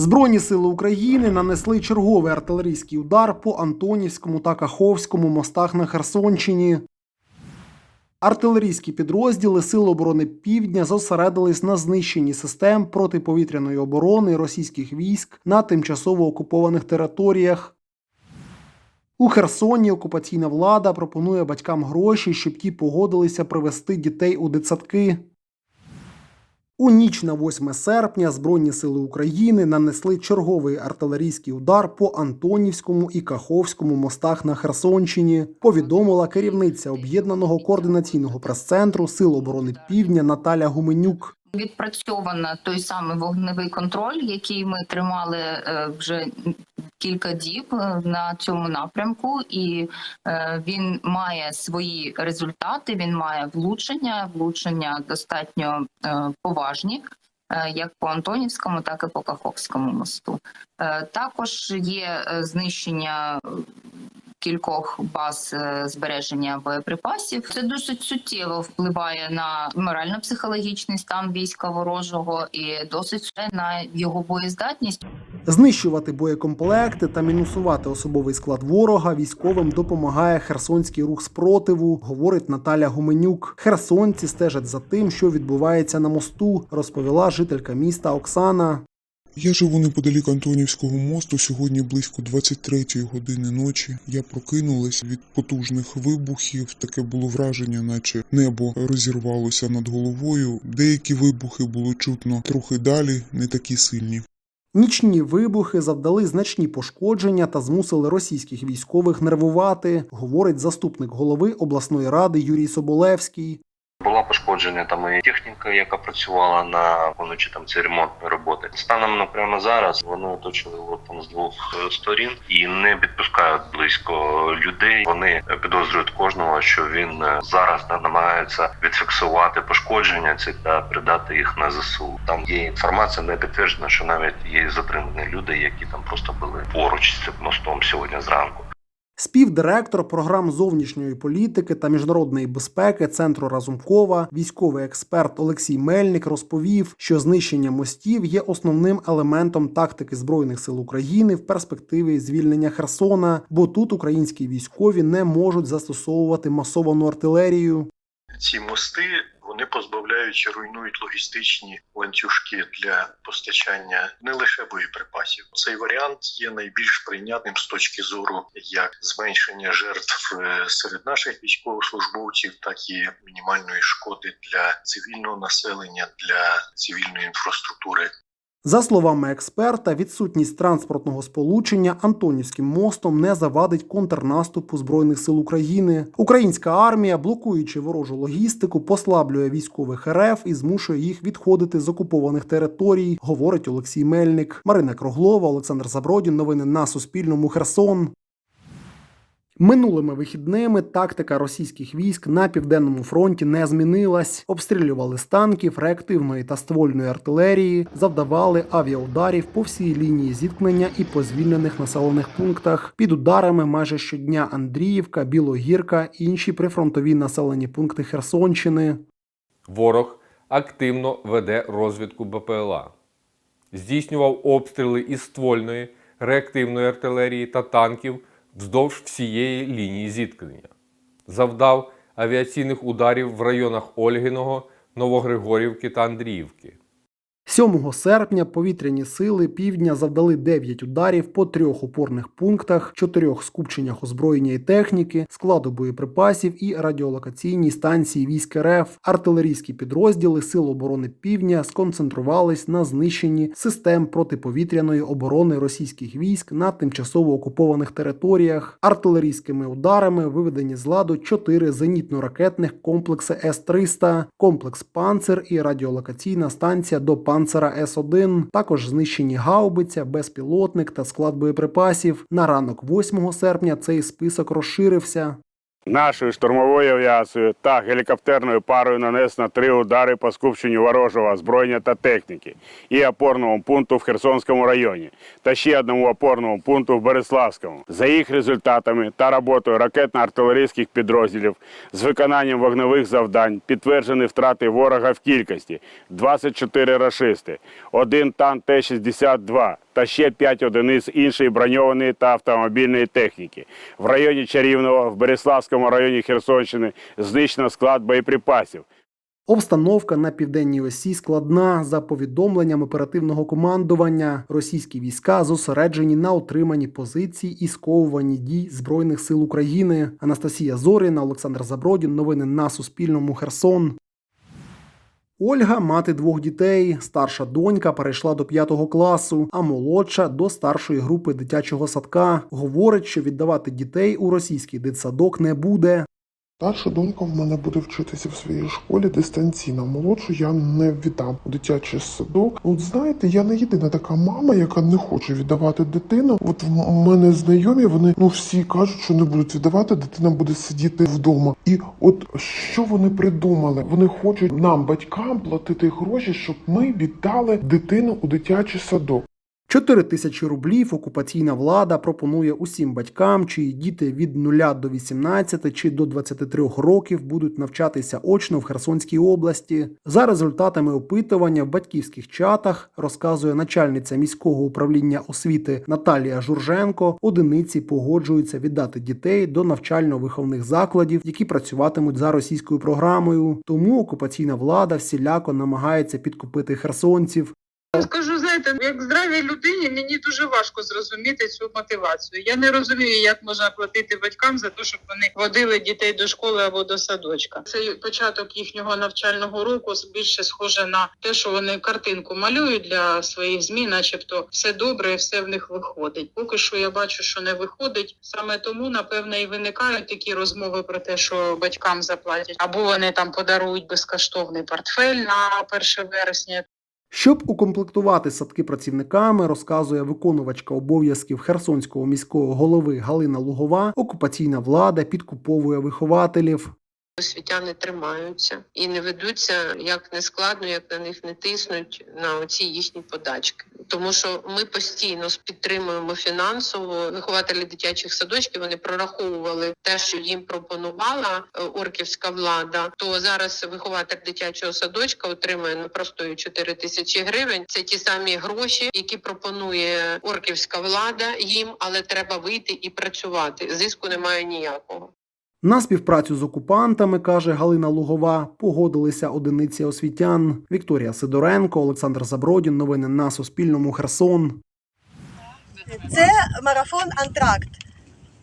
Збройні сили України нанесли черговий артилерійський удар по Антонівському та Каховському мостах на Херсонщині. Артилерійські підрозділи Сил оборони Півдня зосередились на знищенні систем протиповітряної оборони російських військ на тимчасово окупованих територіях. У Херсоні окупаційна влада пропонує батькам гроші, щоб ті погодилися привезти дітей у дитсадки. У ніч на 8 серпня Збройні сили України нанесли черговий артилерійський удар по Антонівському і Каховському мостах на Херсонщині. Повідомила керівниця об'єднаного координаційного прес-центру Сил оборони Півдня Наталя Гуменюк. Відпрацьовано той самий вогневий контроль, який ми тримали е, вже кілька діб е, на цьому напрямку, і е, він має свої результати. Він має влучення, влучення достатньо поважні. Як по Антонівському, так і по Каховському мосту. Також є знищення кількох баз е, збереження боєприпасів. Це досить суттєво впливає на морально-психологічний стан війська ворожого і досить на його боєздатність. Знищувати боєкомплекти та мінусувати особовий склад ворога військовим допомагає Херсонський рух спротиву, говорить Наталя Гуменюк. Херсонці стежать за тим, що відбувається на мосту, розповіла жителька міста Оксана. Я живу неподалік Антонівського мосту. Сьогодні близько 23 години ночі. Я прокинулась від потужних вибухів. Таке було враження, наче небо розірвалося над головою. Деякі вибухи було чутно трохи далі, не такі сильні. Нічні вибухи завдали значні пошкодження та змусили російських військових нервувати, говорить заступник голови обласної ради Юрій Соболевський. Була пошкоджена там і техніка, яка працювала на виконуючи там ці ремонтні роботи. Станом на прямо зараз вони оточили його там з двох е, сторін і не підпускають близько людей. Вони підозрюють кожного, що він е, зараз намагається відфіксувати пошкодження ці та передати їх на ЗСУ. Там є інформація, не підтверджена, що навіть є затримані люди, які там просто були поруч з цим мостом сьогодні зранку. Співдиректор програм зовнішньої політики та міжнародної безпеки центру Разумкова, військовий експерт Олексій Мельник розповів, що знищення мостів є основним елементом тактики збройних сил України в перспективі звільнення Херсона, бо тут українські військові не можуть застосовувати масовану артилерію. ці мости вони позбавляють руйнують логістичні ланцюжки для постачання не лише боєприпасів. Цей варіант є найбільш прийнятним з точки зору як зменшення жертв е, серед наших військовослужбовців, так і мінімальної шкоди для цивільного населення, для цивільної інфраструктури. За словами експерта, відсутність транспортного сполучення Антонівським мостом не завадить контрнаступу збройних сил України. Українська армія, блокуючи ворожу логістику, послаблює військових РФ і змушує їх відходити з окупованих територій, говорить Олексій Мельник. Марина Круглова, Олександр Забродін. Новини на Суспільному. Херсон. Минулими вихідними тактика російських військ на південному фронті не змінилась. Обстрілювали з танків, реактивної та ствольної артилерії, завдавали авіаударів по всій лінії зіткнення і по звільнених населених пунктах. Під ударами майже щодня Андріївка, Білогірка, інші прифронтові населені пункти Херсонщини. Ворог активно веде розвідку БПЛА, здійснював обстріли із ствольної, реактивної артилерії та танків вздовж всієї лінії зіткнення, завдав авіаційних ударів в районах Ольгиного, Новогригорівки та Андріївки. 7 серпня повітряні сили півдня завдали 9 ударів по трьох опорних пунктах, чотирьох скупченнях озброєння і техніки, складу боєприпасів і радіолокаційній станції військ РФ. Артилерійські підрозділи Сил оборони Півдня сконцентрувались на знищенні систем протиповітряної оборони російських військ на тимчасово окупованих територіях. Артилерійськими ударами виведені з ладу чотири зенітно-ракетних комплекси С-300, комплекс Панцер і радіолокаційна станція до Панцера С-1. Також знищені гаубиця, безпілотник та склад боєприпасів. На ранок 8 серпня цей список розширився. Нашою штурмовою авіацією та гелікоптерною парою нанесено три удари по скупченню ворожого озброєння та техніки і опорному пункту в Херсонському районі та ще одному опорному пункту в Береславському. За їх результатами та роботою ракетно-артилерійських підрозділів з виконанням вогневих завдань підтверджені втрати ворога в кількості 24 рашисти, один танк Т-62 та ще 5 одиниць іншої броньованої та автомобільної техніки. В районі Чарівного, в Береславському районі Херсонщини знищено склад боєприпасів. Обстановка на південній осі складна. За повідомленням оперативного командування, російські війська зосереджені на отриманні позицій і сковуванні дій збройних сил України. Анастасія Зоріна, Олександр Забродін. Новини на Суспільному. Херсон. Ольга мати двох дітей. Старша донька перейшла до п'ятого класу, а молодша до старшої групи дитячого садка. Говорить, що віддавати дітей у російський дитсадок не буде. Старша донька в мене буде вчитися в своїй школі дистанційно. Молодшу я не віддам у дитячий садок. От знаєте, я не єдина така мама, яка не хоче віддавати дитину. От в мене знайомі, вони ну всі кажуть, що не будуть віддавати, дитина буде сидіти вдома. І от що вони придумали? Вони хочуть нам, батькам, платити гроші, щоб ми віддали дитину у дитячий садок. 4 тисячі рублів окупаційна влада пропонує усім батькам, чиї діти від 0 до 18 чи до 23 років будуть навчатися очно в Херсонській області. За результатами опитування в батьківських чатах розказує начальниця міського управління освіти Наталія Журженко. Одиниці погоджуються віддати дітей до навчально-виховних закладів, які працюватимуть за російською програмою. Тому окупаційна влада всіляко намагається підкупити херсонців. Скажу, знаєте, як здравій людині мені дуже важко зрозуміти цю мотивацію. Я не розумію, як можна платити батькам за те, щоб вони водили дітей до школи або до садочка. Цей початок їхнього навчального року більше схоже на те, що вони картинку малюють для своїх змін, начебто все добре, все в них виходить. Поки що я бачу, що не виходить. Саме тому, напевне, і виникають такі розмови про те, що батькам заплатять, або вони там подарують безкоштовний портфель на 1 вересня. Щоб укомплектувати садки працівниками, розказує виконувачка обов'язків Херсонського міського голови Галина Лугова. Окупаційна влада підкуповує вихователів. освітяни тримаються і не ведуться як не складно, як на них не тиснуть на оці їхні подачки. Тому що ми постійно підтримуємо фінансово вихователі дитячих садочків. Вони прораховували те, що їм пропонувала е, орківська влада. То зараз вихователь дитячого садочка отримує ну простою 4 тисячі гривень. Це ті самі гроші, які пропонує орківська влада їм, але треба вийти і працювати. Зиску немає ніякого. На співпрацю з окупантами, каже Галина Лугова, погодилися одиниці освітян. Вікторія Сидоренко, Олександр Забродін. Новини на Суспільному. Херсон. Це марафон Антракт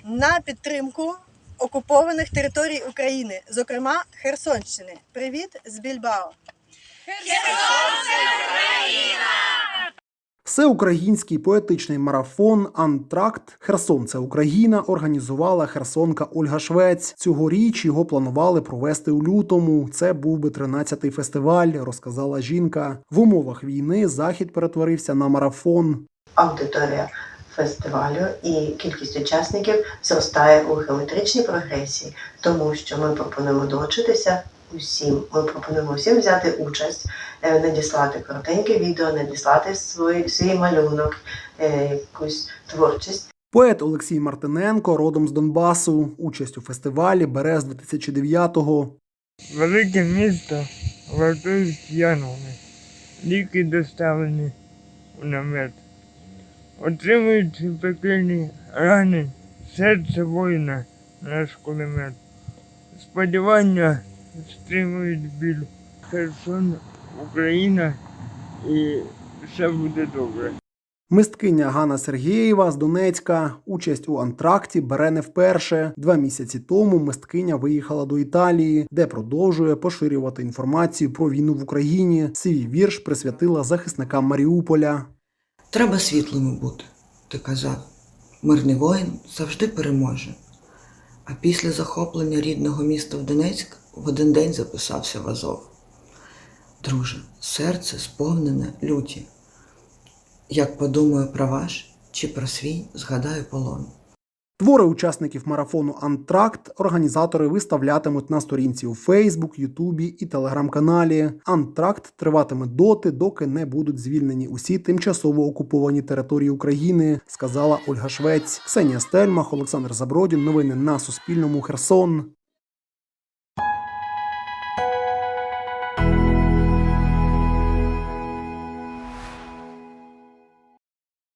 на підтримку окупованих територій України, зокрема Херсонщини. Привіт з Більбао. Всеукраїнський поетичний марафон Антракт Херсон це Україна організувала херсонка Ольга Швець. Цьогоріч його планували провести у лютому. Це був би 13-й фестиваль, розказала жінка. В умовах війни захід перетворився на марафон. аудиторія фестивалю і кількість учасників зростає у геометричній прогресії, тому що ми пропонуємо долучитися усім. Ми пропонуємо всім взяти участь, е, надіслати коротеньке відео, надіслати свій, свій малюнок, е, якусь творчість. Поет Олексій Мартиненко, родом з Донбасу. Участь у фестивалі бере з 2009-го. Велике місто вартують янголи. Ліки доставлені у намет. Отримують пекельні рани серце воїна наш кулемет. Сподівання стримують біль. Херсон, Україна і все буде добре. Мисткиня Ганна Сергієва з Донецька. Участь у антракті бере не вперше. Два місяці тому мисткиня виїхала до Італії, де продовжує поширювати інформацію про війну в Україні. Свій вірш присвятила захисникам Маріуполя. Треба світлими бути, ти казав. Мирний воїн завжди переможе. А після захоплення рідного міста в Донецьк в один день записався в Азов. Друже, серце сповнене люті. Як подумаю про ваш чи про свій, згадаю полон. Твори учасників марафону Антракт організатори виставлятимуть на сторінці у Фейсбук, Ютубі і Телеграм-каналі. Антракт триватиме доти, доки не будуть звільнені усі тимчасово окуповані території України, сказала Ольга Швець. Ксенія Стельмах, Олександр Забродін. Новини на Суспільному. Херсон.